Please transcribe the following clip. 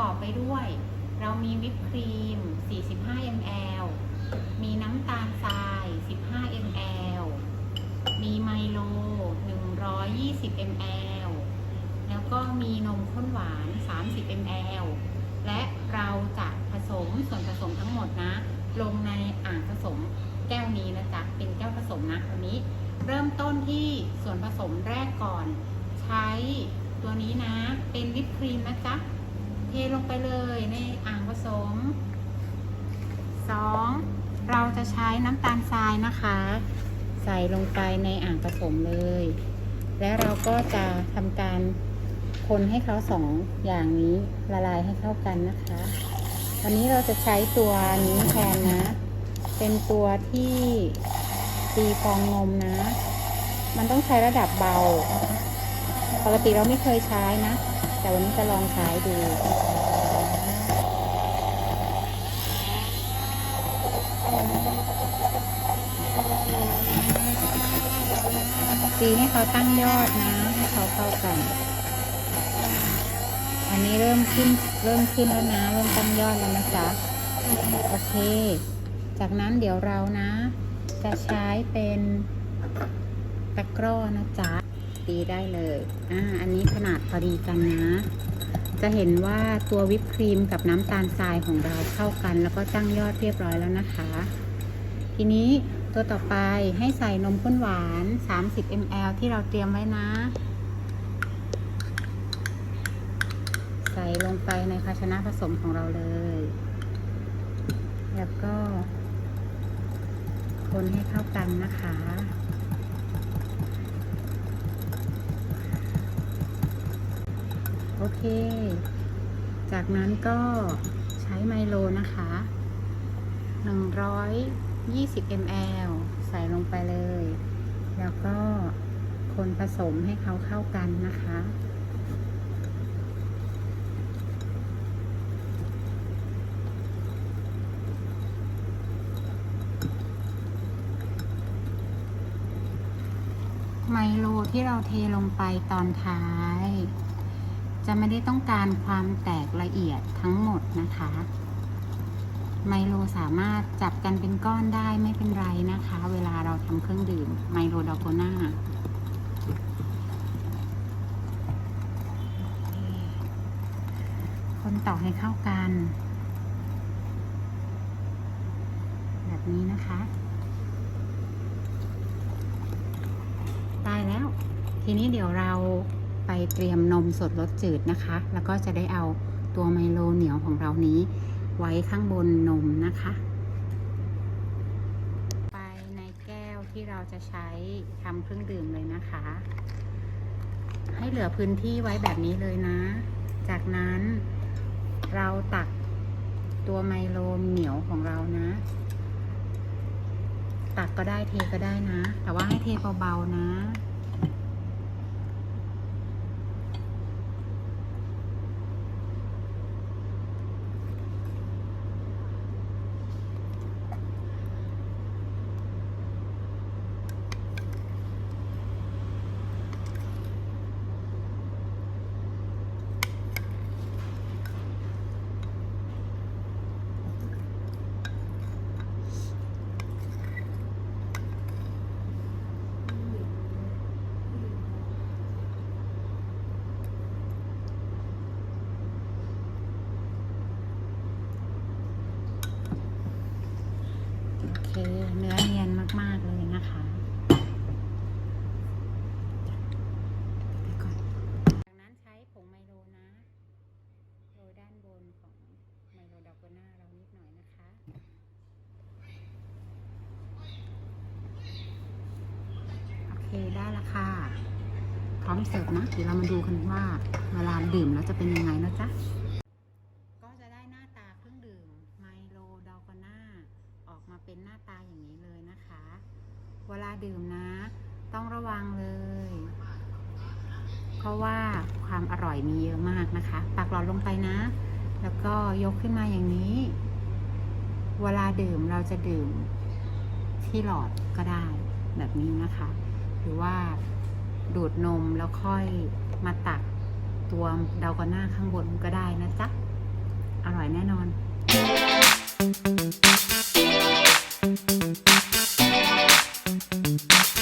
กอบไปด้วย เรามีวิปครีม 45 ml มีน้ำตาลทราย 15 ml มีไมโล 120 ml แล้วก็มีนมข้นหวาน 30 ml และเราจะผสมส่วนผสมทั้งหมดนะ ลงในอ่างผสมแก้วนี้นะจ๊ะ เป็นแก้วผสมนะวันนี้ เริ่มต้นที่ส่วนผสมแรกก่อน ใช้ตัวนี้นะ เป็นวิปครีมนะจ๊ะ เทลงไปเลยในอ่างผสม 2. เราจะใช้น้ำตาลทรายนะคะ ใส่ลงไปในอ่างผสมเลย และเราก็จะทำการคนให้เขาสองอย่างนี้ละลายให้เข้ากันนะคะวันนี้เราจะใช้ตัวนี้แทนนะ เป็นตัวที่ตีฟองนมนะ มันต้องใช้ระดับเบา ปกติเราไม่เคยใช้นะ แต่วันนี้จะลองใช้ดูตีให้เขาตั้งยอดนะ ให้เขาเข้ากัน อันนี้เริ่มขึ้นเริ่มขึ้นแล้วนะ เริ่มตั้งยอดแล้วนะจ๊ะโอเค จากนั้นเดี๋ยวเรานะ จะใช้เป็นตะกร้อนะจ๊ะ ตีได้เลยอ่าอันนี้ขนาดพอดีกันนะ จะเห็นว่าตัววิปครีมกับน้ำตาลทรายของเราเข้ากัน แล้วก็ตั้งยอดเรียบร้อยแล้วนะคะ ทีนี้ตัวต่อไปให้ใส่นมข้นหวาน 30 ml ที่เราเตรียมไว้นะ ใส่ลงไปในภาชนะผสมของเราเลย แล้วก็คนให้เข้ากันนะคะ โอเค จากนั้นก็ใช้ไมโลนะคะ 120 ml ใส่ลงไปเลย แล้วก็คนผสมให้เขาเข้ากันนะคะไมโลที่เราเทลงไปตอนท้าย จะไม่ได้ต้องการความแตกละเอียดทั้งหมดนะคะ ไมโลสามารถจับกันเป็นก้อนได้ไม่เป็นไรนะคะ เวลาเราทำเครื่องดื่มไมโลดอโกน่าคนต่อให้เข้ากัน แบบนี้นะคะ ได้แล้ว ทีนี้เดี๋ยวเรา ไปเตรียมนมสดรสจืดนะคะ แล้วก็จะได้เอาตัวไมโลเหนียวของเรานี้ ไว้ข้างบนนมนะคะ ไปในแก้วที่เราจะใช้ทำเครื่องดื่มเลยนะคะ ให้เหลือพื้นที่ไว้แบบนี้เลยนะ จากนั้นเราตักตัวไมโลเหนียวของเรานะ ตักก็ได้เทก็ได้นะ แต่ว่าให้เทเบาๆนะ โอ เนื้อเนียนมาก ๆ เลยนะคะจากนั้นใช้ผงไมโลนะโรยด้านบนของไมโลดอกโกน่าเรานิดหน่อยนะคะ โอเค ได้ละค่ะ พร้อมเสิร์ฟนะ เดี๋ยวเรามาดูกันว่า เวลาดื่มแล้วจะเป็นยังไงนะจ๊ะ ก็จะได้หน้าตาเครื่องดื่มไมโลดอกน่าออกมา เป็นหน้าตาอย่างนี้เลยนะคะ เวลาดื่มนะ ต้องระวังเลย เพราะว่าความอร่อยมีเยอะมากนะคะตักหลอดลงไปนะ แล้วก็ยกขึ้นมาอย่างนี้ เวลาดื่มเราจะดื่มที่หลอดก็ได้แบบนี้นะคะ หรือว่าดูดนมแล้วค่อยมาตักตัวเดากอน่าข้างบนก็ได้นะจ๊ะ อร่อยแน่นอน Thank you.